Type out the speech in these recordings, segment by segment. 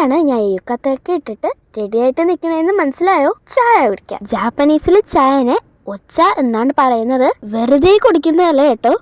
വേണ്ടിയാണ് ഞാൻ യുക്കത്തൊക്കെ ഇട്ടിട്ട് റെഡിയായിട്ട് നിൽക്കണേന്ന് മനസ്സിലായോ? ചായ കുടിക്കാം ജാപ്പനീസിൽ ചായനെ ഒച്ച എന്നാണ് പറയുന്നത്. വെറുതെ കുടിക്കുന്നതല്ല കേട്ടോ.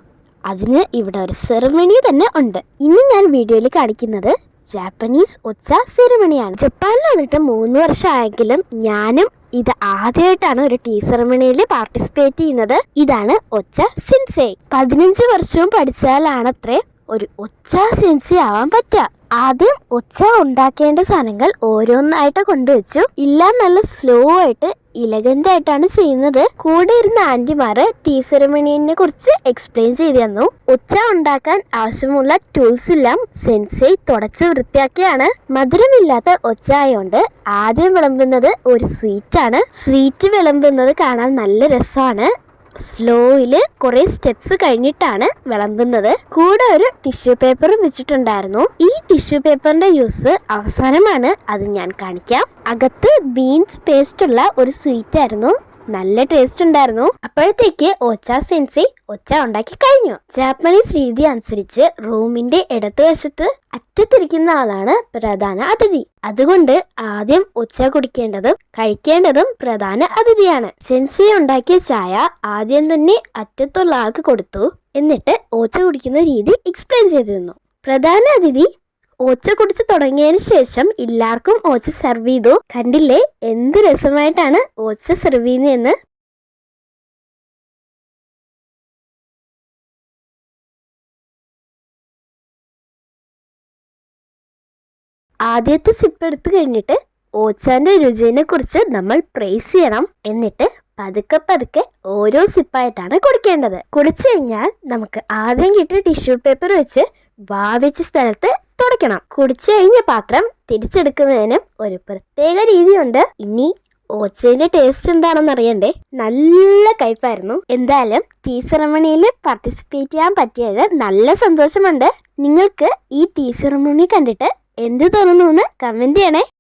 അതിന് ഇവിടെ ഒരു സെറമണി തന്നെ ഉണ്ട്. ഇന്ന് ഞാൻ വീഡിയോയിൽ കാണിക്കുന്നത് ജാപ്പനീസ് ഒച്ച സെറിമണിയാണ് ജപ്പാനിൽ വന്നിട്ട് മൂന്ന് വർഷമായെങ്കിലും ഞാനും ഇത് ആദ്യമായിട്ടാണ് ഒരു ടീ സെറമണിയിൽ പാർട്ടിസിപ്പേറ്റ് ചെയ്യുന്നത്. ഇതാണ് ഒച്ച സെൻസേ പതിനഞ്ച് വർഷവും പഠിച്ചാലാണത്രേ ഒരു ഒച്ച സെൻസി ആവാൻ പറ്റുക ആദ്യം ഒച്ച ഉണ്ടാക്കേണ്ട സാധനങ്ങൾ ഓരോന്നായിട്ട് കൊണ്ടുവച്ചു. ഇല്ല നല്ല സ്ലോ ആയിട്ട് ഇലഗന്റ് ആയിട്ടാണ് ചെയ്യുന്നത്. കൂടെ ഇരുന്ന ആന്റിമാര് ടീ സെറമണിയെ കുറിച്ച് എക്സ്പ്ലെയിൻ ചെയ്തു തന്നു. ഒച്ച ഉണ്ടാക്കാൻ ആവശ്യമുള്ള ടൂൾസ് എല്ലാം സെൻസൈ തുടച്ച് വൃത്തിയാക്കിയാണ്. മധുരമില്ലാത്ത ഒച്ച ആയതുകൊണ്ട് ആദ്യം വിളമ്പുന്നത് ഒരു സ്വീറ്റ് ആണ്. സ്വീറ്റ് വിളമ്പുന്നത് കാണാൻ നല്ല രസമാണ്. സ്ലോയിൽ കുറെ സ്റ്റെപ്സ് കഴിഞ്ഞിട്ടാണ് വിളമ്പുന്നത്. കൂടെ ഒരു ടിഷ്യൂ പേപ്പറും വെച്ചിട്ടുണ്ടായിരുന്നു. ഈ ടിഷ്യൂ പേപ്പറിന്റെ യൂസ് അവസാനമാണ് അത് ഞാൻ കാണിക്കാം. അകത്ത് ബീൻസ് പേസ്റ്റ് ഉള്ള ഒരു സ്വീറ്റ് ആയിരുന്നു. നല്ല ടേസ്റ്റ് ഉണ്ടായിരുന്നു. അപ്പോഴത്തേക്ക് ഒച്ച സെൻസി ഒച്ച ഉണ്ടാക്കി കഴിഞ്ഞു. ജാപ്പനീസ് രീതി അനുസരിച്ച് റൂമിന്റെ ഇടതുവശത്ത് അറ്റത്തിരിക്കുന്ന ആളാണ് പ്രധാന അതിഥി. അതുകൊണ്ട് ആദ്യം ഒച്ച കുടിക്കേണ്ടതും കഴിക്കേണ്ടതും പ്രധാന അതിഥിയാണ്. സെൻസി ഉണ്ടാക്കിയ ചായ ആദ്യം തന്നെ അറ്റത്തുള്ള ആൾക്ക് കൊടുത്തു. എന്നിട്ട് ഒച്ച കുടിക്കുന്ന രീതി എക്സ്പ്ലെയിൻ ചെയ്തിരുന്നു. പ്രധാന അതിഥി ഓച്ച കുടിച്ചു തുടങ്ങിയതിന് ശേഷം എല്ലാവർക്കും ഓച്ച സെർവ് ചെയ്തു. കണ്ടില്ലേ? എന്ത് രസമായിട്ടാണ് ഓച്ച സെർവ് ചെയ്യുന്നതെന്ന് ആദ്യത്തെ സിപ്പ് എടുത്തു കഴിഞ്ഞിട്ട് ഓച്ചാന്റെ രുചിനെ കുറിച്ച് നമ്മൾ പ്രേസ് ചെയ്യണം. എന്നിട്ട് പതുക്കെ പതുക്കെ ഓരോ സിപ്പായിട്ടാണ് കുടിക്കേണ്ടത്. കുടിച്ചു കഴിഞ്ഞാൽ നമുക്ക് ആദ്യം കിട്ടിയ ടിഷ്യൂ പേപ്പർ വെച്ച് വാവിച്ച സ്ഥലത്ത് തുടയ്ക്കണം. കുടിച്ചു കഴിഞ്ഞ പാത്രം തിരിച്ചെടുക്കുന്നതിനും ഒരു പ്രത്യേക രീതിയുണ്ട്. ഇനി ഓച്ചേന്റെ ടേസ്റ്റ് എന്താണെന്ന് അറിയണ്ടേ? നല്ല കയ്പായിരുന്നു. എന്തായാലും ടീ സെറമണിയിൽ പാർട്ടിസിപ്പേറ്റ് ചെയ്യാൻ പറ്റിയത് നല്ല സന്തോഷമുണ്ട്. നിങ്ങൾക്ക് ഈ ടീ സെറമണി കണ്ടിട്ട് എന്ത് തോന്നുന്നു എന്ന് കമന്റ് ചെയ്യണേ.